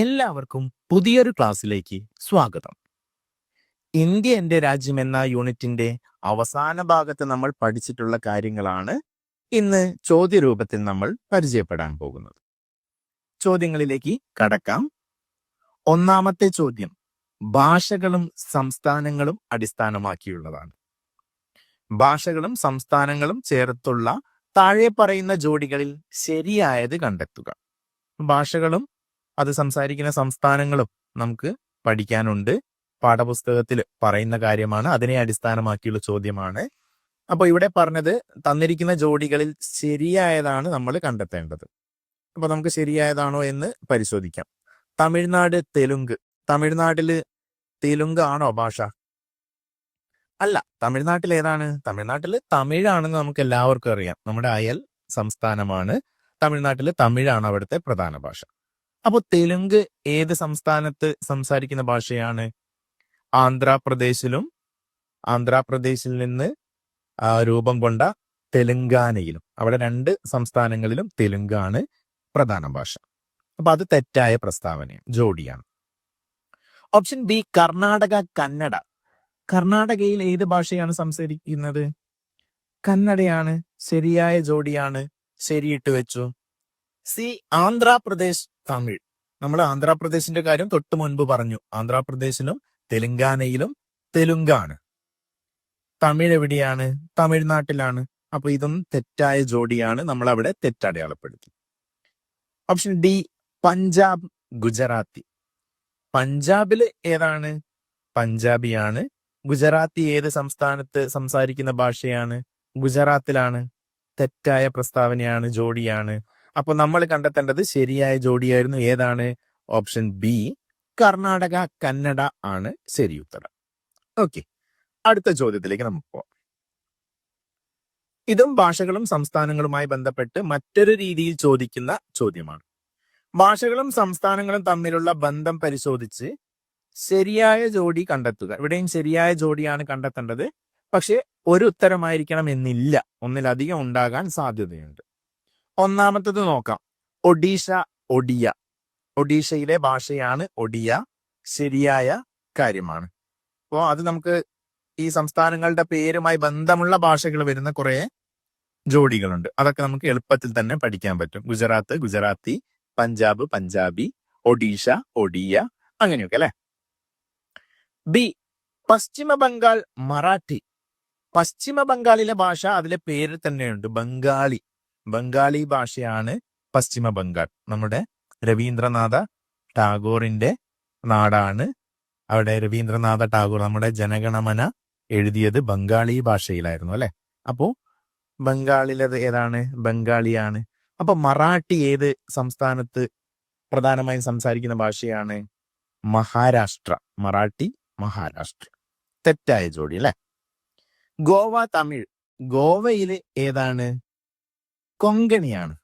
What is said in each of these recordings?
എല്ലാവർക്കും പുതിയൊരു ക്ലാസ്സിലേക്ക് സ്വാഗതം. ഇന്ത്യ എന്റെ രാജ്യം എന്ന യൂണിറ്റിന്റെ അവസാന ഭാഗത്ത് നമ്മൾ പഠിച്ചിട്ടുള്ള കാര്യങ്ങളാണ് ഇന്ന് ചോദ്യരൂപത്തിൽ നമ്മൾ പരിചയപ്പെടാൻ പോകുന്നത്. ചോദ്യങ്ങളിലേക്ക് കടക്കാം. ഒന്നാമത്തെ ചോദ്യം ഭാഷകളും സംസ്ഥാനങ്ങളും അടിസ്ഥാനമാക്കിയുള്ളതാണ്. ഭാഷകളും സംസ്ഥാനങ്ങളും ചേർത്തുള്ള താഴെ പറയുന്ന ജോഡികളിൽ ശരിയായത് കണ്ടെത്തുക. ഭാഷകളും അത് സംസാരിക്കുന്ന സംസ്ഥാനങ്ങളും നമുക്ക് പഠിക്കാനുണ്ട്. പാഠപുസ്തകത്തിൽ പറയുന്ന കാര്യമാണ്. അതിനെ അടിസ്ഥാനമാക്കിയുള്ള ചോദ്യമാണ്. അപ്പോൾ ഇവിടെ പറഞ്ഞത് തന്നിരിക്കുന്ന ജോഡികളിൽ ശരിയായതാണ് നമ്മൾ കണ്ടെത്തേണ്ടത്. അപ്പൊ നമുക്ക് ശരിയായതാണോ എന്ന് പരിശോധിക്കാം. തമിഴ്നാട് തെലുങ്ക്. തമിഴ്നാട്ടിൽ തെലുങ്ക് ആണോ ഭാഷ? അല്ല തമിഴ്നാട്ടിൽ ഏതാണ്? തമിഴ്നാട്ടിൽ തമിഴാണെന്ന് നമുക്ക് എല്ലാവർക്കും അറിയാം. നമ്മുടെ അയൽ സംസ്ഥാനമാണ്. തമിഴ്നാട്ടിൽ തമിഴാണ് അവിടുത്തെ പ്രധാന ഭാഷ. അപ്പോൾ തെലുങ്ക് ഏത് സംസ്ഥാനത്ത് സംസാരിക്കുന്ന ഭാഷയാണ്? ആന്ധ്രാപ്രദേശിലും ആന്ധ്രാപ്രദേശിൽ നിന്ന് രൂപം കൊണ്ട തെലുങ്കാനയിലും. അവിടെ രണ്ട് സംസ്ഥാനങ്ങളിലും തെലുങ്കാണ് പ്രധാന ഭാഷ. അപ്പൊ അത് തെറ്റായ പ്രസ്താവനയാണ് ജോഡിയാണ്. Option B Karnataka Kannada. കർണാടകയിൽ ഏത് ഭാഷയാണ് സംസാരിക്കുന്നത്? കന്നഡയാണ്. ശരിയായ ജോഡിയാണ്. ശരിയിട്ട് വെച്ചു. സി ആന്ധ്രാപ്രദേശ് തമിഴ്. നമ്മൾ ആന്ധ്രാപ്രദേശിന്റെ കാര്യം തൊട്ട് മുൻപ് പറഞ്ഞു. ആന്ധ്രാപ്രദേശിലും തെലുങ്കാനയിലും തെലുങ്കാണ്. തമിഴ് എവിടെയാണ്? തമിഴ്നാട്ടിലാണ്. അപ്പൊ ഇതും തെറ്റായ ജോഡിയാണ് നമ്മൾ അവിടെ തെറ്റടയാളപ്പെടുത്തി. Option D Punjab Gujarati. പഞ്ചാബിൽ ഏതാണ്? പഞ്ചാബിയാണ്. ഗുജറാത്തി ഏത് സംസ്ഥാനത്ത് സംസാരിക്കുന്ന ഭാഷയാണ്? ഗുജറാത്തിലാണ്. തെറ്റായ പ്രസ്താവനയാണ് ജോഡിയാണ്. അപ്പൊ നമ്മൾ കണ്ടെത്തേണ്ടത് ശരിയായ ജോഡിയായിരുന്നു. ഏതാണ്? ഓപ്ഷൻ ബി കർണാടക കന്നഡ ആണ് ശരി ഉത്തരം. ഓക്കെ. അടുത്ത ചോദ്യത്തിലേക്ക് നമുക്ക് പോവാം. ഇതും ഭാഷകളും സംസ്ഥാനങ്ങളുമായി ബന്ധപ്പെട്ട് മറ്റൊരു രീതിയിൽ ചോദിക്കുന്ന ചോദ്യമാണ്. ഭാഷകളും സംസ്ഥാനങ്ങളും തമ്മിലുള്ള ബന്ധം പരിശോധിച്ച് ശരിയായ ജോഡി കണ്ടെത്തുക. ഇവിടെയും ശരിയായ ജോഡിയാണ് കണ്ടെത്തേണ്ടത്. പക്ഷെ ഒരു ഉത്തരമായിരിക്കണം എന്നില്ല ഒന്നിലധികം ഉണ്ടാകാൻ സാധ്യതയുണ്ട്. ഒന്നാമത്തത് നോക്കാം. ഒഡീഷ ഒഡിയ. ഒഡീഷയിലെ ഭാഷയാണ് ഒഡിയ. ശരിയായ കാര്യമാണ്. അപ്പോൾ അത് നമുക്ക് ഈ സംസ്ഥാനങ്ങളുടെ പേരുമായി ബന്ധമുള്ള ഭാഷകൾ വരുന്ന കുറെ ജോഡികളുണ്ട്. അതൊക്കെ നമുക്ക് എളുപ്പത്തിൽ തന്നെ പഠിക്കാൻ പറ്റും. ഗുജറാത്ത് ഗുജറാത്തി പഞ്ചാബ് പഞ്ചാബി ഒഡീഷ ഒഡിയ അങ്ങനെയൊക്കെ അല്ലെ? ബി പശ്ചിമ ബംഗാൾ മറാഠി. പശ്ചിമ ബംഗാളിലെ ഭാഷ അതിലെ പേര് തന്നെയുണ്ട്. ബംഗാളി. ബംഗാളി ഭാഷയാണ് പശ്ചിമ ബംഗാൾ. നമ്മുടെ രവീന്ദ്രനാഥ ടാഗോറിന്റെ നാടാണ്. അവിടെ രവീന്ദ്രനാഥ ടാഗോർ നമ്മുടെ ജനഗണമന എഴുതിയത് ബംഗാളി ഭാഷയിലായിരുന്നു അല്ലെ? അപ്പോ ബംഗാളിലത് ഏതാണ്? ബംഗാളിയാണ്. അപ്പൊ മറാഠി ഏത് സംസ്ഥാനത്ത് പ്രധാനമായും സംസാരിക്കുന്ന ഭാഷയാണ്? മഹാരാഷ്ട്ര. മറാഠി മഹാരാഷ്ട്ര. തെറ്റായ ജോഡി അല്ലെ? ഗോവ തമിഴ്. ഗോവയിൽ ഏതാണ്? കൊങ്കണിയാണ്.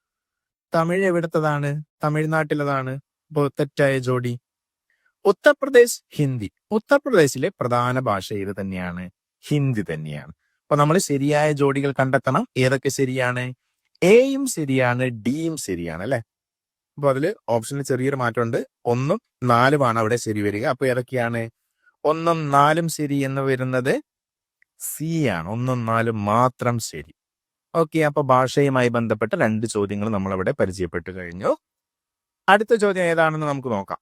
തമിഴ് എവിടത്തതാണ്? തമിഴ്നാട്ടിലതാണ്. അപ്പോ തെറ്റായ ജോഡി. ഉത്തർപ്രദേശ് ഹിന്ദി. ഉത്തർപ്രദേശിലെ പ്രധാന ഭാഷ ഇത് തന്നെയാണ്? ഹിന്ദി തന്നെയാണ്. അപ്പൊ നമ്മൾ ശരിയായ ജോഡികൾ കണ്ടെത്തണം. ഏതൊക്കെ ശരിയാണ്? എയും ശരിയാണ് ഡിയും ശരിയാണ് അല്ലെ? അപ്പൊ അതിൽ ഓപ്ഷനിൽ ചെറിയൊരു മാറ്റമുണ്ട്. ഒന്നും നാലുമാണ് അവിടെ ശരി വരിക. അപ്പൊ ഏതൊക്കെയാണ്? ഒന്നും നാലും ശരി എന്ന് വരുന്നത് സി ആണ്. ഒന്നും നാലും മാത്രം ശരി. ഓക്കെ അപ്പൊ ഭാഷയുമായി ബന്ധപ്പെട്ട രണ്ട് ചോദ്യങ്ങൾ നമ്മൾ അവിടെ പരിചയപ്പെട്ടു കഴിഞ്ഞു. അടുത്ത ചോദ്യം ഏതാണെന്ന് നമുക്ക് നോക്കാം.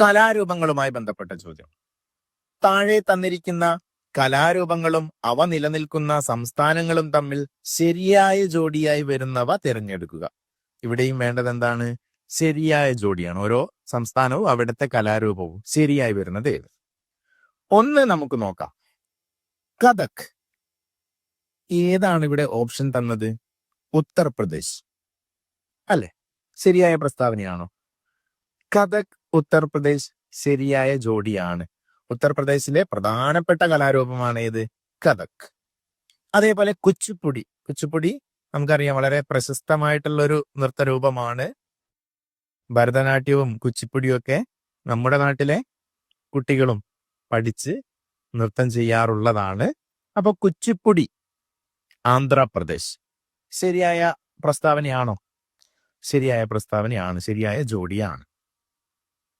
കലാരൂപങ്ങളുമായി ബന്ധപ്പെട്ട ചോദ്യം. താഴെ തന്നിരിക്കുന്ന കലാരൂപങ്ങളും അവ നിലനിൽക്കുന്ന സംസ്ഥാനങ്ങളും തമ്മിൽ ശരിയായ ജോഡിയായി വരുന്നവ തിരഞ്ഞെടുക്കുക. ഇവിടെയും വേണ്ടത് എന്താണ്? ശരിയായ ജോഡിയാണ്. ഓരോ സംസ്ഥാനവും അവിടുത്തെ കലാരൂപവും ശരിയായി വരുന്നത് ഏത്? ഒന്ന് നമുക്ക് നോക്കാം. കഥക്. ഏതാണ് ഇവിടെ ഓപ്ഷൻ തന്നത്? ഉത്തർപ്രദേശ്. അല്ലെ? ശരിയായ പ്രസ്താവനയാണോ? കഥക് ഉത്തർപ്രദേശ് ശരിയായ ജോഡിയാണ്. ഉത്തർപ്രദേശിലെ പ്രധാനപ്പെട്ട കലാരൂപമാണ് ഏത്? കഥക്. അതേപോലെ കുച്ചിപ്പുടി. കുച്ചിപ്പുടി നമുക്കറിയാം വളരെ പ്രശസ്തമായിട്ടുള്ള ഒരു നൃത്തരൂപമാണ്. ഭരതനാട്യവും കുച്ചിപ്പുടിയും ഒക്കെ നമ്മുടെ നാട്ടിലെ കുട്ടികളും പഠിച്ച് നൃത്തം ചെയ്യാറുള്ളതാണ്. അപ്പൊ കുച്ചിപ്പുടി ആന്ധ്രാപ്രദേശ്. ശരിയായ പ്രസ്താവനയാണോ? ശരിയായ പ്രസ്താവനയാണ് ശരിയായ ജോഡിയാണ്.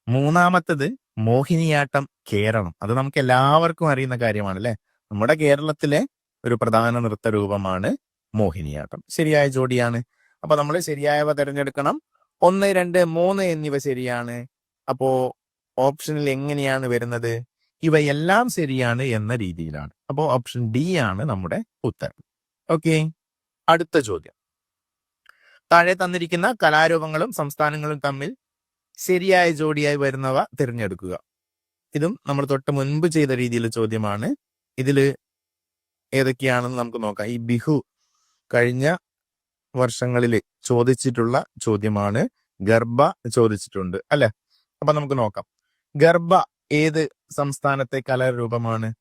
മൂന്നാമത്തത് മോഹിനിയാട്ടം കേരളം. അത് നമുക്ക് എല്ലാവർക്കും അറിയുന്ന കാര്യമാണ് അല്ലെ നമ്മുടെ കേരളത്തിലെ ഒരു പ്രധാന നൃത്ത രൂപമാണ് മോഹിനിയാട്ടം. ശരിയായ ജോഡിയാണ്. അപ്പൊ നമ്മൾ ശരിയായവ തിരഞ്ഞെടുക്കണം. ഒന്ന് രണ്ട് മൂന്ന് എന്നിവ ശരിയാണ്. അപ്പോ ഓപ്ഷനിൽ എങ്ങനെയാണ് വരുന്നത്? ഇവയെല്ലാം ശരിയാണ് എന്ന രീതിയിലാണ്. അപ്പോൾ ഓപ്ഷൻ ഡി ആണ് നമ്മുടെ ഉത്തരം. ഓക്കെ. അടുത്ത ചോദ്യം. താഴെ തന്നിരിക്കുന്ന കലാരൂപങ്ങളും സംസ്ഥാനങ്ങളും തമ്മിൽ ശരിയായ ജോഡിയായി വരുന്നവ തിരഞ്ഞെടുക്കുക. ഇതും നമ്മൾ തൊട്ട് മുൻപ് ചെയ്ത രീതിയിൽ ചോദ്യമാണ്. ഇതിൽ ഏതൊക്കെയാണെന്ന് നമുക്ക് നോക്കാം. ഈ ബിഹു കഴിഞ്ഞ വർഷങ്ങളിൽ ചോദിച്ചിട്ടുള്ള ചോദ്യമാണ്. ഗർഭ ചോദിച്ചിട്ടുണ്ട് അല്ലെ? അപ്പൊ നമുക്ക് നോക്കാം. ഗർഭ ഏത് സംസ്ഥാനത്തെ കലാരൂപമാണ്?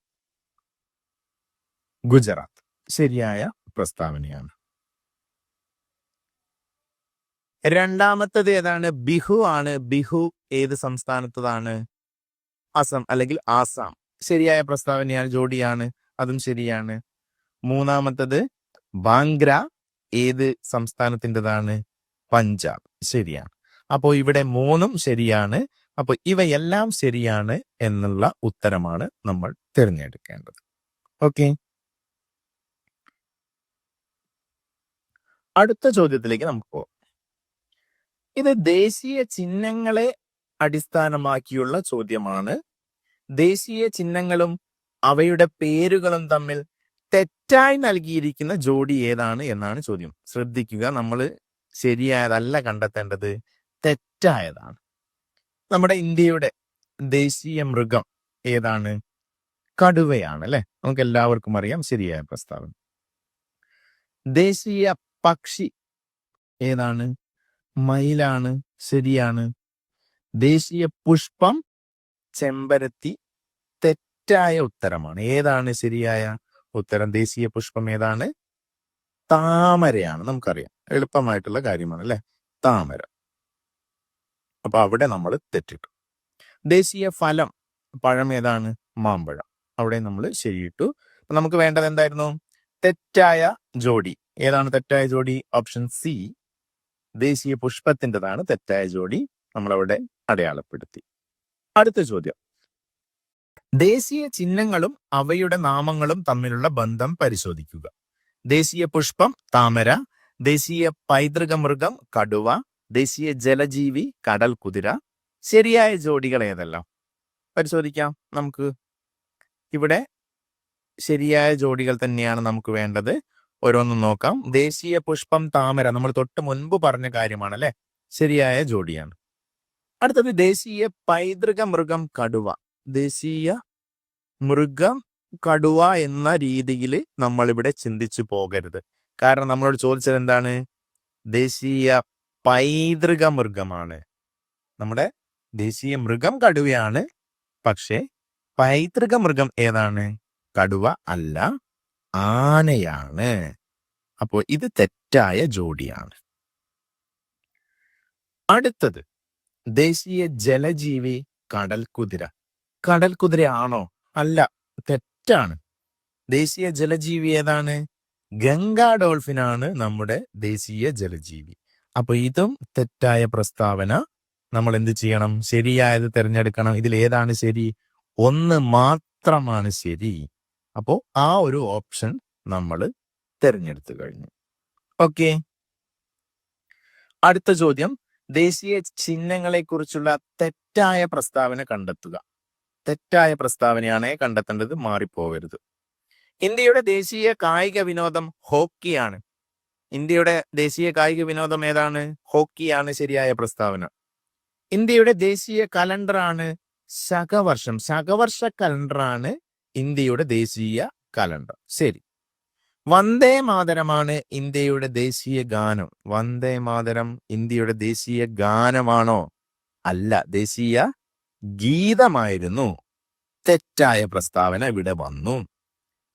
ഗുജറാത്ത്. ശരിയായ പ്രസ്താവനയാണ്. രണ്ടാമത്തത് ഏതാണ്? ബിഹു ആണ്. ബിഹു ഏത് സംസ്ഥാനത്തതാണ്? അസം അല്ലെങ്കിൽ ആസാം. ശരിയായ പ്രസ്താവനയാണ് ജോഡിയാണ് അതും ശരിയാണ്. മൂന്നാമത്തത് ബാംഗ്ര ഏത് സംസ്ഥാനത്തിന്റെതാണ്? പഞ്ചാബ്. ശരിയാണ്. അപ്പോൾ ഇവിടെ മൂന്നും ശരിയാണ്. അപ്പോൾ ഇവയെല്ലാം ശരിയാണ് എന്നുള്ള ഉത്തരമാണ് നമ്മൾ തിരഞ്ഞെടുക്കേണ്ടത്. ഓക്കെ? അടുത്ത ചോദ്യത്തിലേക്ക് നമുക്ക് പോകാം. ഇത് ദേശീയ ചിഹ്നങ്ങളെ അടിസ്ഥാനമാക്കിയുള്ള ചോദ്യമാണ്. ദേശീയ ചിഹ്നങ്ങളും അവയുടെ പേരുകളും തമ്മിൽ തെറ്റായി നൽകിയിരിക്കുന്ന ജോഡി ഏതാണ് എന്നാണ് ചോദ്യം. ശ്രദ്ധിക്കുക നമ്മൾ ശരിയായതല്ല കണ്ടെത്തേണ്ടത് തെറ്റായതാണ്. നമ്മുടെ ഇന്ത്യയുടെ ദേശീയ മൃഗം ഏതാണ്? കടുവയാണ് അല്ലെ? നമുക്ക് എല്ലാവർക്കും അറിയാം ശരിയായ പ്രസ്താവന. ദേശീയ പക്ഷി ഏതാണ്? മയിലാണ് ശരിയാണ് ദേശീയ പുഷ്പം ചെമ്പരത്തി തെറ്റായ ഉത്തരമാണ്. ഏതാണ് ശരിയായ ഉത്തരം? ദേശീയ പുഷ്പം ഏതാണ്? താമരയാണ്. നമുക്കറിയാം. എളുപ്പമായിട്ടുള്ള കാര്യമാണ് അല്ലെ? താമര. അപ്പൊ അവിടെ നമ്മൾ തെറ്റിട്ടു. ദേശീയ ഫലം പഴം ഏതാണ്? മാമ്പഴം. അവിടെ നമ്മൾ ശരിയിട്ടു. നമുക്ക് വേണ്ടത് എന്തായിരുന്നു? തെറ്റായ ജോഡി ഏതാണ് തെറ്റായ ജോഡി? Option C. ദേശീയ പുഷ്പത്തിന്റെതാണ് തെറ്റായ ജോഡി. നമ്മളവിടെ അടയാളപ്പെടുത്തി. അടുത്ത ചോദ്യം. ദേശീയ ചിഹ്നങ്ങളും അവയുടെ നാമങ്ങളും തമ്മിലുള്ള ബന്ധം പരിശോധിക്കുക. ദേശീയ പുഷ്പം താമര. ദേശീയ പൈതൃക മൃഗം കടുവ. ദേശീയ ജലജീവി കടൽ കുതിര. ശരിയായ ജോഡികൾ ഏതെല്ലാം? പരിശോധിക്കാം നമുക്ക്. ഇവിടെ ശരിയായ ജോഡികൾ തന്നെയാണ് നമുക്ക് വേണ്ടത്. ഓരോന്നും നോക്കാം. ദേശീയ പുഷ്പം താമര നമ്മൾ തൊട്ട് മുൻപ് പറഞ്ഞ കാര്യമാണ് അല്ലെ ശരിയായ ജോഡിയാണ്. അടുത്തത് ദേശീയ പൈതൃക മൃഗം കടുവ. ദേശീയ മൃഗം കടുവ എന്ന രീതിയിൽ നമ്മൾ ഇവിടെ ചിന്തിച്ചു പോകരുത്. കാരണം നമ്മളോട് ചോദിച്ചത് എന്താണ്? ദേശീയ പൈതൃക മൃഗമാണ്. നമ്മുടെ ദേശീയ മൃഗം കടുവയാണ്. പക്ഷേ പൈതൃക മൃഗം ഏതാണ്? കടുവ അല്ല. ആനയാണ്. അപ്പോൾ ഇത് തെറ്റായ ജോഡിയാണ്. അടുത്തത് ദേശീയ ജലജീവി കടൽ കുതിര കടൽ കുതിരയാണോ അല്ല തെറ്റാണ്. ദേശീയ ജലജീവി ഏതാണ്? ഗംഗാ ഡോൾഫിനാണ് നമ്മുടെ ദേശീയ ജലജീവി. അപ്പൊ ഇതും തെറ്റായ പ്രസ്താവന. നമ്മൾ എന്ത് ചെയ്യണം? ശരിയായത് തിരഞ്ഞെടുക്കണം. ഇതിൽ ഏതാണ് ശരി? ഒന്ന് മാത്രമാണ് ശരി. അപ്പോ ആ ഒരു ഓപ്ഷൻ നമ്മൾ തിരഞ്ഞെടുത്തു കഴിഞ്ഞു. ഓക്കെ. അടുത്ത ചോദ്യം. ദേശീയ ചിഹ്നങ്ങളെ കുറിച്ചുള്ള തെറ്റായ പ്രസ്താവന കണ്ടെത്തുക. തെറ്റായ പ്രസ്താവനയാണ് കണ്ടെത്തേണ്ടത് മാറിപ്പോവരുത്. ഇന്ത്യയുടെ ദേശീയ കായിക വിനോദം ഹോക്കിയാണ്. ഇന്ത്യയുടെ ദേശീയ കായിക വിനോദം ഏതാണ്? ഹോക്കിയാണ് ശരിയായ പ്രസ്താവന. ഇന്ത്യയുടെ ദേശീയ കലണ്ടറാണ് ശകവർഷം. ശകവർഷ കലണ്ടറാണ് ഇന്ത്യയുടെ ദേശീയ കലണ്ടർ. ശരി. വന്ദേ മാതരമാണ് ഇന്ത്യയുടെ ദേശീയ ഗാനം. വന്ദേ മാതരം ഇന്ത്യയുടെ ദേശീയ ഗാനമാണോ? അല്ല ദേശീയ ഗീതമായിരുന്നു. തെറ്റായ പ്രസ്താവന ഇവിടെ വന്നു.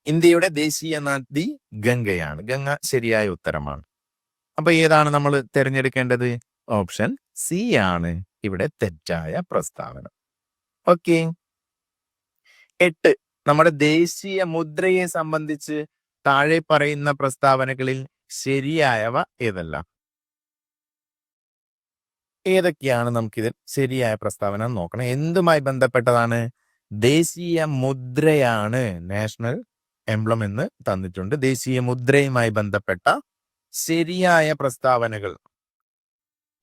ഇന്ത്യയുടെ ദേശീയ നദി ഗംഗയാണ്. ഗംഗ ശരിയായ ഉത്തരമാണ്. അപ്പൊ ഏതാണ് നമ്മൾ തിരഞ്ഞെടുക്കേണ്ടത്? ഓപ്ഷൻ സി ആണ്. ഇവിടെ തെറ്റായ പ്രസ്താവന. ഓക്കെ. എട്ട്. നമ്മുടെ ദേശീയ മുദ്രയെ സംബന്ധിച്ച് താഴെ പറയുന്ന പ്രസ്താവനകളിൽ ശരിയായവ ഏതെല്ലാം? ഏതൊക്കെയാണ് നമുക്കിതിൽ ശരിയായ പ്രസ്താവന നോക്കണം. എന്തുമായി ബന്ധപ്പെട്ടതാണ്? ദേശീയ മുദ്രയാണ് നാഷണൽ എംബ്ലം എന്ന് തന്നിട്ടുണ്ട്. ദേശീയ മുദ്രയുമായി ബന്ധപ്പെട്ട ശരിയായ പ്രസ്താവനകൾ.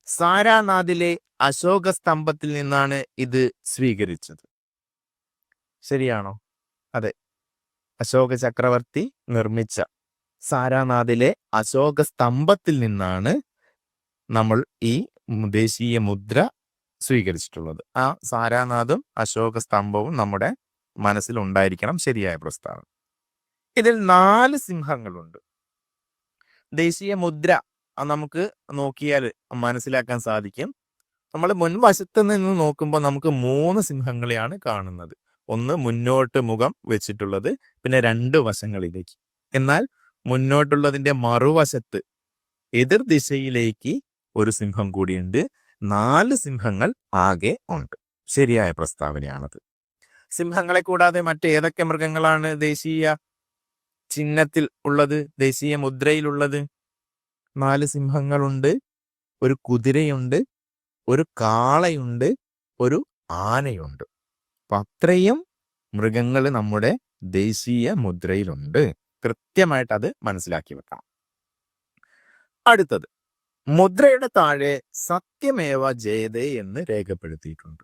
സാരാനാഥിലെ അശോക സ്തംഭത്തിൽ നിന്നാണ് ഇത് സ്വീകരിച്ചത്. ശരിയാണോ? അതെ. അശോക ചക്രവർത്തി നിർമ്മിച്ച സാരാനാഥിലെ അശോക സ്തംഭത്തിൽ നിന്നാണ് നമ്മൾ ഈ ദേശീയ മുദ്ര സ്വീകരിച്ചിട്ടുള്ളത്. ആ സാരാനാഥും അശോക സ്തംഭവും നമ്മുടെ മനസ്സിൽ ഉണ്ടായിരിക്കണം ശരിയായ പ്രസ്താവന. ഇതിൽ നാല് സിംഹങ്ങളുണ്ട്. ദേശീയ മുദ്ര നമുക്ക് നോക്കിയാൽ മനസ്സിലാക്കാൻ സാധിക്കും. നമ്മൾ മുൻവശത്ത് നിന്ന് നോക്കുമ്പോൾ നമുക്ക് മൂന്ന് സിംഹങ്ങളെയാണ് കാണുന്നത്. ഒന്ന് മുന്നോട്ട് മുഖം വെച്ചിട്ടുള്ളത് പിന്നെ രണ്ട് വശങ്ങളിലേക്ക്. എന്നാൽ മുന്നോട്ടുള്ളതിന്റെ മറുവശത്ത് എതിർ ദിശയിലേക്ക് ഒരു സിംഹം കൂടിയുണ്ട്. നാല് സിംഹങ്ങൾ ആകെ ഉണ്ട്. ശരിയായ പ്രസ്താവനയാണത്. സിംഹങ്ങളെ കൂടാതെ മറ്റേതൊക്കെ മൃഗങ്ങളാണ് ദേശീയ ചിഹ്നത്തിൽ ഉള്ളത് ദേശീയ മുദ്രയിലുള്ളത്? നാല് സിംഹങ്ങളുണ്ട് ഒരു കുതിരയുണ്ട് ഒരു കാളയുണ്ട് ഒരു ആനയുണ്ട്. അപ്പൊ അത്രയും മൃഗങ്ങൾ നമ്മുടെ ദേശീയ മുദ്രയിലുണ്ട്. കൃത്യമായിട്ട് അത് മനസ്സിലാക്കി വെക്കണം. അടുത്തത്. മുദ്രയുടെ താഴെ സത്യമേവ ജയതേ എന്ന് രേഖപ്പെടുത്തിയിട്ടുണ്ട്.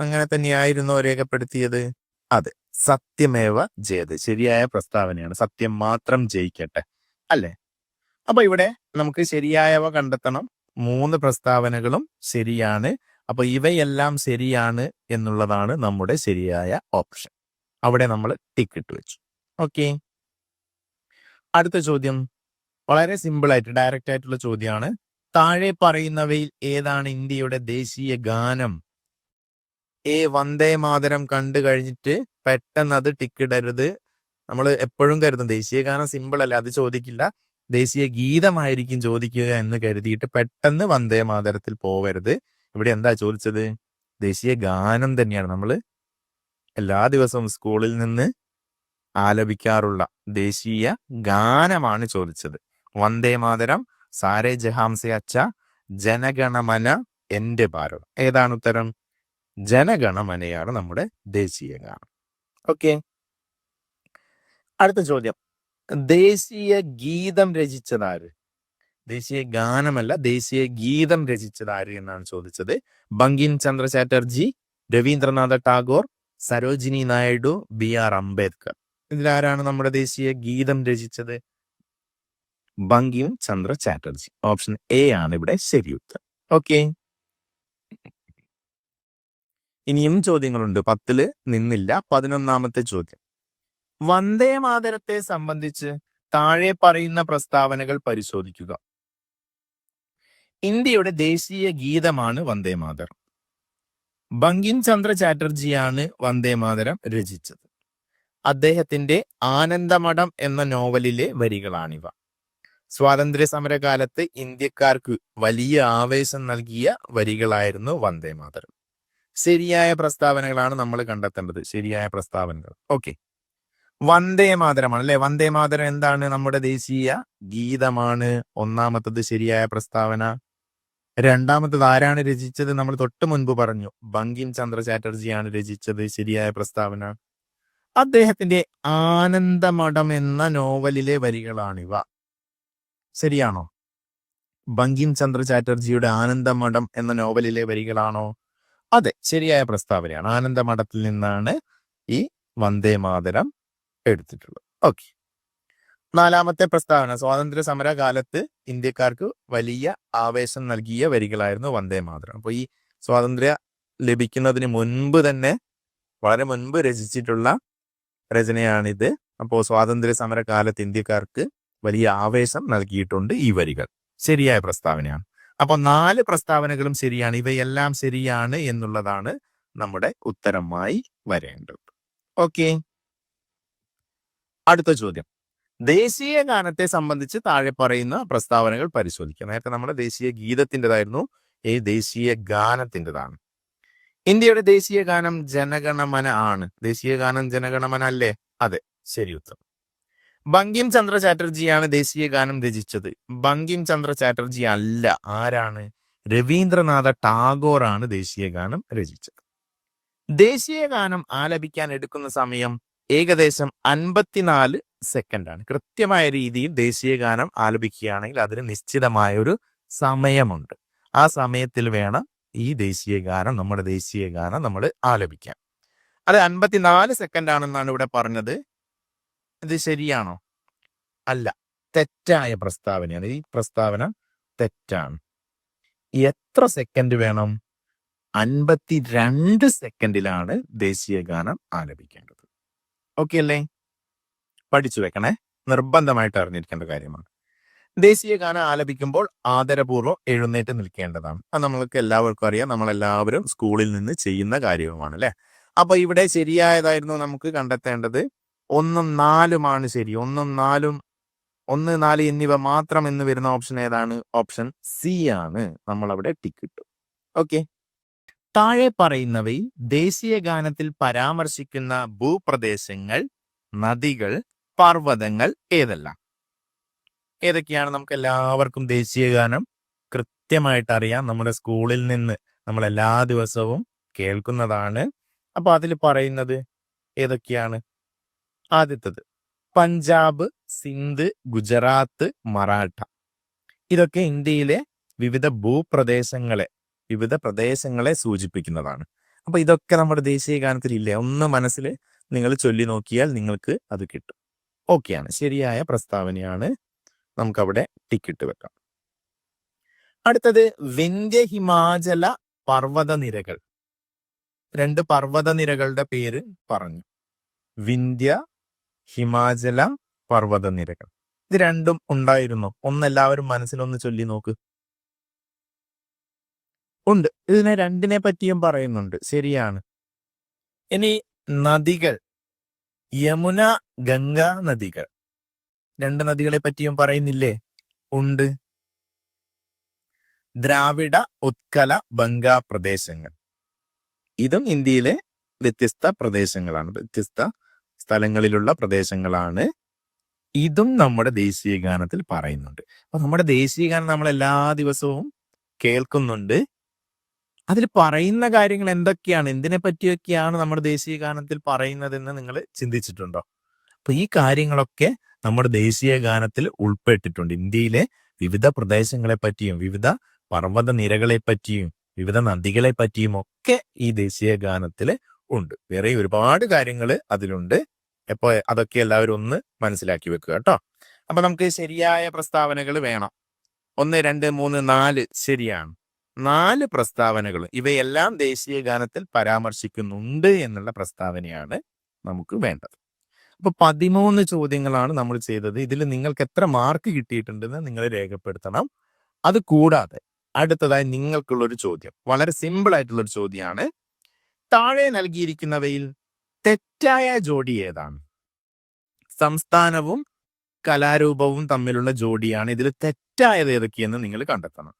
അങ്ങനെ തന്നെയായിരുന്നോ രേഖപ്പെടുത്തിയത്? അതെ. സത്യമേവ ജയതേ. ശരിയായ പ്രസ്താവനയാണ്. സത്യം മാത്രം ജയിക്കട്ടെ. അല്ലേ? അപ്പൊ ഇവിടെ നമുക്ക് ശരിയായവ കണ്ടെത്തണം. മൂന്ന് പ്രസ്താവനകളും ശരിയാണ്. അപ്പൊ ഇവയെല്ലാം ശരിയാണ് എന്നുള്ളതാണ് നമ്മുടെ ശരിയായ ഓപ്ഷൻ. അവിടെ നമ്മൾ ടിക്ക് ഇട്ട് വെച്ചു. ഓക്കെ. അടുത്ത ചോദ്യം. വളരെ സിമ്പിൾ ആയിട്ട് ഡയറക്റ്റ് ആയിട്ടുള്ള ചോദ്യമാണ് താഴെ പറയുന്നവയിൽ ഏതാണ് ഇന്ത്യയുടെ ദേശീയ ഗാനം? ഏ വന്ദേ മാതരം കണ്ടു കഴിഞ്ഞിട്ട് പെട്ടെന്ന് അത് ടിക്കിടരുത് നമ്മൾ എപ്പോഴും കരുതും ദേശീയ ഗാനം സിമ്പിൾ അല്ല അത് ചോദിക്കില്ല. ദേശീയ ഗീതമായിരിക്കും ചോദിക്കുക എന്ന് കരുതിയിട്ട് പെട്ടെന്ന് വന്ദേ മാതരത്തിൽ പോവരുത്. ഇവിടെ എന്താ ചോദിച്ചത്? ദേശീയ ഗാനം തന്നെയാണ്. നമ്മൾ എല്ലാ ദിവസവും സ്കൂളിൽ നിന്ന് ആലപിക്കാറുള്ള ദേശീയ ഗാനമാണ് ചോദിച്ചത്. വന്ദേ മാതരം സാരേ ജഹാംസെ അച്ച ജനഗണമന എന്റെ ഭാരതം. ഏതാണ് ഉത്തരം? ജനഗണമനയാണ് നമ്മുടെ ദേശീയ ഗാനം. ഓക്കെ. അടുത്ത ചോദ്യം. ദേശീയ ഗീതം രചിച്ചതാര്? ദേശീയ ഗാനമല്ല ദേശീയ ഗീതം രചിച്ചത് ആര് എന്നാണ് ചോദിച്ചത്. Bankim Chandra Chatterjee Rabindranath Tagore Sarojini Naidu B R Ambedkar. ഇതിലാരാണ് നമ്മുടെ ദേശീയ ഗീതം രചിച്ചത്? ബങ്കിം ചന്ദ്ര ചാറ്റർജി ഓപ്ഷൻ എ ആണ് ഇവിടെ ശരി ഉത്തരം. ഓക്കെ. ഇനിയും ചോദ്യങ്ങളുണ്ട്. പത്തിൽ നിന്നില്ല. പതിനൊന്നാമത്തെ ചോദ്യം. വന്ദേ മാതരത്തെ സംബന്ധിച്ച് താഴെ പറയുന്ന പ്രസ്താവനകൾ പരിശോധിക്കുക. ഇന്ത്യയുടെ ദേശീയ ഗീതമാണ് വന്ദേ മാതരം. ബങ്കിം ചന്ദ്ര ചാറ്റർജിയാണ് വന്ദേ മാതരം രചിച്ചത്. അദ്ദേഹത്തിന്റെ ആനന്ദമഠം എന്ന നോവലിലെ വരികളാണിവ. സ്വാതന്ത്ര്യ സമരകാലത്ത് ഇന്ത്യക്കാർക്ക് വലിയ ആവേശം നൽകിയ വരികളായിരുന്നു വന്ദേ മാതരം. ശരിയായ പ്രസ്താവനകളാണ് നമ്മൾ കണ്ടെത്തേണ്ടത്. ശരിയായ പ്രസ്താവനകൾ. ഓക്കെ. വന്ദേ മാതരമാണ് അല്ലെ? വന്ദേ മാതരം എന്താണ് നമ്മുടെ ദേശീയ ഗീതമാണ്? ഒന്നാമത്തത് ശരിയായ പ്രസ്താവന. രണ്ടാമത്തത് ആരാണ് രചിച്ചത് നമ്മൾ തൊട്ട് മുൻപ് പറഞ്ഞു. ബങ്കിം ചന്ദ്ര ചാറ്റർജിയാണ് രചിച്ചത്. ശരിയായ പ്രസ്താവന. അദ്ദേഹത്തിന്റെ ആനന്ദമഠം എന്ന നോവലിലെ വരികളാണിവ. ശരിയാണോ? ബങ്കിം ചന്ദ്ര ചാറ്റർജിയുടെ ആനന്ദമഠം എന്ന നോവലിലെ വരികളാണോ? അതെ ശരിയായ പ്രസ്താവനയാണ്. ആനന്ദമഠത്തിൽ നിന്നാണ് ഈ വന്ദേ മാതരം എടുത്തിട്ടുള്ളത്. ഓക്കെ. നാലാമത്തെ പ്രസ്താവന സ്വാതന്ത്ര്യ സമര കാലത്ത് ഇന്ത്യക്കാർക്ക് വലിയ ആവേശം നൽകിയ വരികളായിരുന്നു വന്ദേ മാതരം. അപ്പൊ ഈ സ്വാതന്ത്ര്യ ലഭിക്കുന്നതിന് മുൻപ് തന്നെ വളരെ മുൻപ് രചിച്ചിട്ടുള്ള രചനയാണിത്. അപ്പോൾ സ്വാതന്ത്ര്യ സമര കാലത്ത് ഇന്ത്യക്കാർക്ക് വലിയ ആവേശം നൽകിയിട്ടുണ്ട് ഈ വരികൾ. ശരിയായ പ്രസ്താവനയാണ്. അപ്പൊ നാല് പ്രസ്താവനകളും ശരിയാണ്. ഇവയെല്ലാം ശരിയാണ് എന്നുള്ളതാണ് നമ്മുടെ ഉത്തരമായി വരേണ്ടത്. ഓക്കെ. അടുത്ത ചോദ്യം. ദേശീയ ഗാനത്തെ സംബന്ധിച്ച് താഴെ പറയുന്ന പ്രസ്താവനകൾ പരിശോധിക്കാം. നേരത്തെ നമ്മുടെ ദേശീയ ഗീതത്തിന്റെതായിരുന്നു. ഈ ദേശീയ ഗാനത്തിന്റെതാണ്. ഇന്ത്യയുടെ ദേശീയ ഗാനം ജനഗണമന ആണ്. ദേശീയ ഗാനം ജനഗണമന അല്ലേ? അതെ ശരി ഉത്തരം. ബങ്കിം ചന്ദ്ര ചാറ്റർജിയാണ് ദേശീയ ഗാനം രചിച്ചത്. ബങ്കിം ചന്ദ്ര ചാറ്റർജി അല്ല. ആരാണ്? രവീന്ദ്രനാഥ ടാഗോർ ആണ് ദേശീയ ഗാനം രചിച്ചത്. ദേശീയ ഗാനം ആലപിക്കാൻ എടുക്കുന്ന സമയം ഏകദേശം അൻപത്തിനാല് സെക്കൻഡാണ്. കൃത്യമായ രീതിയിൽ ദേശീയ ഗാനം ആലപിക്കുകയാണെങ്കിൽ അതിന് നിശ്ചിതമായ ഒരു സമയമുണ്ട്. ആ സമയത്തിൽ വേണം ഈ ദേശീയ ഗാനം നമ്മുടെ ദേശീയ ഗാനം നമ്മൾ ആലപിക്കാം അത് അൻപത്തിനാല് സെക്കൻഡ് ആണെന്നാണ് ഇവിടെ പറഞ്ഞത്. ഇത് ശരിയാണോ? അല്ല തെറ്റായ പ്രസ്താവനയാണ്. ഈ പ്രസ്താവന തെറ്റാണ്. എത്ര സെക്കൻഡ് വേണം? അൻപത്തിരണ്ട് സെക്കൻഡിലാണ് ദേശീയ ഗാനം ആലപിക്കേണ്ടത്. ഓക്കെ അല്ലേ പഠിച്ചു വെക്കണേ. നിർബന്ധമായിട്ട് അറിഞ്ഞിരിക്കേണ്ട കാര്യമാണ്. ദേശീയ ഗാനം ആലപിക്കുമ്പോൾ ആദരപൂർവം എഴുന്നേറ്റ് നിൽക്കേണ്ടതാണ്. അത് നമ്മൾക്ക് എല്ലാവർക്കും അറിയാം. നമ്മളെല്ലാവരും സ്കൂളിൽ നിന്ന് ചെയ്യുന്ന കാര്യവുമാണ് അല്ലെ അപ്പൊ ഇവിടെ ശരിയായതായിരുന്നു നമുക്ക് കണ്ടെത്തേണ്ടത്. ഒന്നും നാലുമാണ് ശരി. ഒന്നും നാലും ഒന്ന് നാല് എന്നിവ മാത്രം എന്ന് വരുന്ന ഓപ്ഷൻ ഏതാണ്? ഓപ്ഷൻ സി ആണ്. നമ്മൾ അവിടെ ടിക്ക് ഇട്ടു. ഓക്കെ. താഴെ പറയുന്നവയിൽ ദേശീയ ഗാനത്തിൽ പരാമർശിക്കുന്ന ഭൂപ്രദേശങ്ങൾ നദികൾ പർവതങ്ങൾ ഏതെല്ലാം? ഏതൊക്കെയാണ് നമുക്ക് എല്ലാവർക്കും ദേശീയ ഗാനം കൃത്യമായിട്ട് അറിയാം. നമ്മുടെ സ്കൂളിൽ നിന്ന് നമ്മൾ എല്ലാ ദിവസവും കേൾക്കുന്നതാണ്. അപ്പൊ അതിൽ പറയുന്നത് ഏതൊക്കെയാണ്? ആദ്യത്തത് പഞ്ചാബ് സിന്ധ് ഗുജറാത്ത് മറാഠ. ഇതൊക്കെ ഇന്ത്യയിലെ വിവിധ ഭൂപ്രദേശങ്ങളെ വിവിധ പ്രദേശങ്ങളെ സൂചിപ്പിക്കുന്നതാണ്. അപ്പൊ ഇതൊക്കെ നമ്മുടെ ദേശീയ ഗാനത്തിൽ ഇല്ലേ ഒന്ന് മനസ്സിൽ നിങ്ങൾ ചൊല്ലി നോക്കിയാൽ നിങ്ങൾക്ക് അത് കിട്ടും. ഓക്കെയാണ്. ശരിയായ പ്രസ്താവനയാണ്. നമുക്കവിടെ ടിക്കറ്റ് വെക്കാം. അടുത്തത് വിന്ധ്യ ഹിമാചല പർവത നിരകൾ. രണ്ട് പർവത നിരകളുടെ പേര് പറഞ്ഞു. വിന്ധ്യ ഹിമാചല പർവത നിരകൾ. ഇത് രണ്ടും ഉണ്ടായിരുന്നു. ഒന്നെല്ലാവരും മനസ്സിലൊന്ന് ചൊല്ലി നോക്ക്. ഉണ്ട്. ഇതിനെ രണ്ടിനെ പറ്റിയും പറയുന്നുണ്ട്. ശരിയാണ്. ഇനി നദികൾ. യമുന ഗംഗ നദികൾ. രണ്ട് നദികളെ പറ്റിയും പറയുന്നില്ലേ? ഉണ്ട്. ദ്രാവിഡ ഉത്കല ബംഗാ പ്രദേശങ്ങൾ. ഇതും ഇന്ത്യയിലെ വ്യത്യസ്ത പ്രദേശങ്ങളാണ്. വ്യത്യസ്ത സ്ഥലങ്ങളിലുള്ള പ്രദേശങ്ങളാണ്. ഇതും നമ്മുടെ ദേശീയ ഗാനത്തിൽ പറയുന്നുണ്ട്. അപ്പൊ നമ്മുടെ ദേശീയ ഗാനം നമ്മൾ എല്ലാ ദിവസവും കേൾക്കുന്നുണ്ട്. അതിൽ പറയുന്ന കാര്യങ്ങൾ എന്തൊക്കെയാണ്? എന്തിനെ പറ്റിയൊക്കെയാണ് നമ്മുടെ ദേശീയ ഗാനത്തിൽ പറയുന്നതെന്ന് നിങ്ങൾ ചിന്തിച്ചിട്ടുണ്ടോ? അപ്പൊ ഈ കാര്യങ്ങളൊക്കെ നമ്മുടെ ദേശീയ ഗാനത്തിൽ ഉൾപ്പെട്ടിട്ടുണ്ട്. ഇന്ത്യയിലെ വിവിധ പ്രദേശങ്ങളെ പറ്റിയും വിവിധ പർവത നിരകളെ പറ്റിയും വിവിധ നദികളെ പറ്റിയും ഒക്കെ ഈ ദേശീയ ഗാനത്തിൽ ഉണ്ട്. വേറെ ഒരുപാട് കാര്യങ്ങൾ അതിലുണ്ട്. എപ്പോ അതൊക്കെ എല്ലാവരും ഒന്ന് മനസ്സിലാക്കി വെക്കുക കേട്ടോ. അപ്പൊ നമുക്ക് ശരിയായ പ്രസ്താവനകൾ വേണം. ഒന്ന് രണ്ട് മൂന്ന് നാല് ശരിയാണ്. നാല് പ്രസ്താവനകൾ ഇവയെല്ലാം ദേശീയ ഗാനത്തിൽ പരാമർശിക്കുന്നുണ്ട് എന്നുള്ള പ്രസ്താവനയാണ് നമുക്ക് വേണ്ടത്. അപ്പൊ പതിമൂന്ന് ചോദ്യങ്ങളാണ് നമ്മൾ ചെയ്തത്. ഇതിൽ നിങ്ങൾക്ക് എത്ര മാർക്ക് കിട്ടിയിട്ടുണ്ടെന്ന് നിങ്ങൾ രേഖപ്പെടുത്തണം. അത് കൂടാതെ അടുത്തതായി നിങ്ങൾക്കുള്ള ഒരു ചോദ്യം. വളരെ സിമ്പിൾ ആയിട്ടുള്ള ഒരു ചോദ്യമാണ് താഴെ നൽകിയിരിക്കുന്നവയിൽ തെറ്റായ ജോഡി ഏതാണ്? സംസ്ഥാനവും കലാരൂപവും തമ്മിലുള്ള ജോഡിയാണ് ഇതിൽ തെറ്റായത് ഏതൊക്കെയെന്ന് നിങ്ങൾ കണ്ടെത്തണം.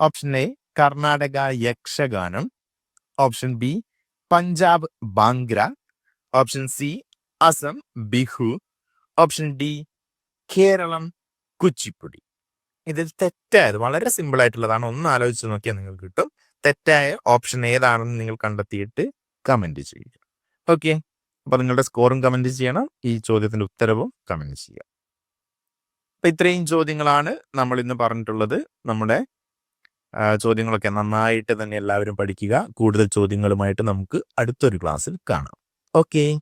Option A Karnataka Yakshagana option B Punjab Bhangra option C Assam Bihu option D Kerala Kuchipudi. ഇതിൽ തെറ്റായത് വളരെ സിമ്പിൾ ആയിട്ടുള്ളതാണ്. ഒന്ന് ആലോചിച്ച് നോക്കിയാൽ നിങ്ങൾക്ക് കിട്ടും. തെറ്റായ ഓപ്ഷൻ ഏതാണെന്ന് നിങ്ങൾ കണ്ടെത്തിയിട്ട് കമന്റ് ചെയ്യുക. ഓക്കെ അപ്പൊ നിങ്ങളുടെ സ്കോറും കമന്റ് ചെയ്യണം. ഈ ചോദ്യത്തിന്റെ ഉത്തരവും കമന്റ് ചെയ്യുക. അപ്പൊ ഇത്രയും ചോദ്യങ്ങളാണ് നമ്മൾ ഇന്ന് പറഞ്ഞിട്ടുള്ളത്. നമ്മുടെ ചോദ്യങ്ങളൊക്കെ നന്നായിട്ട് തന്നെ എല്ലാവരും പഠിക്കുക. കൂടുതൽ ചോദ്യങ്ങളുമായിട്ട് നമുക്ക് അടുത്തൊരു ക്ലാസ്സിൽ കാണാം. ഓക്കെ.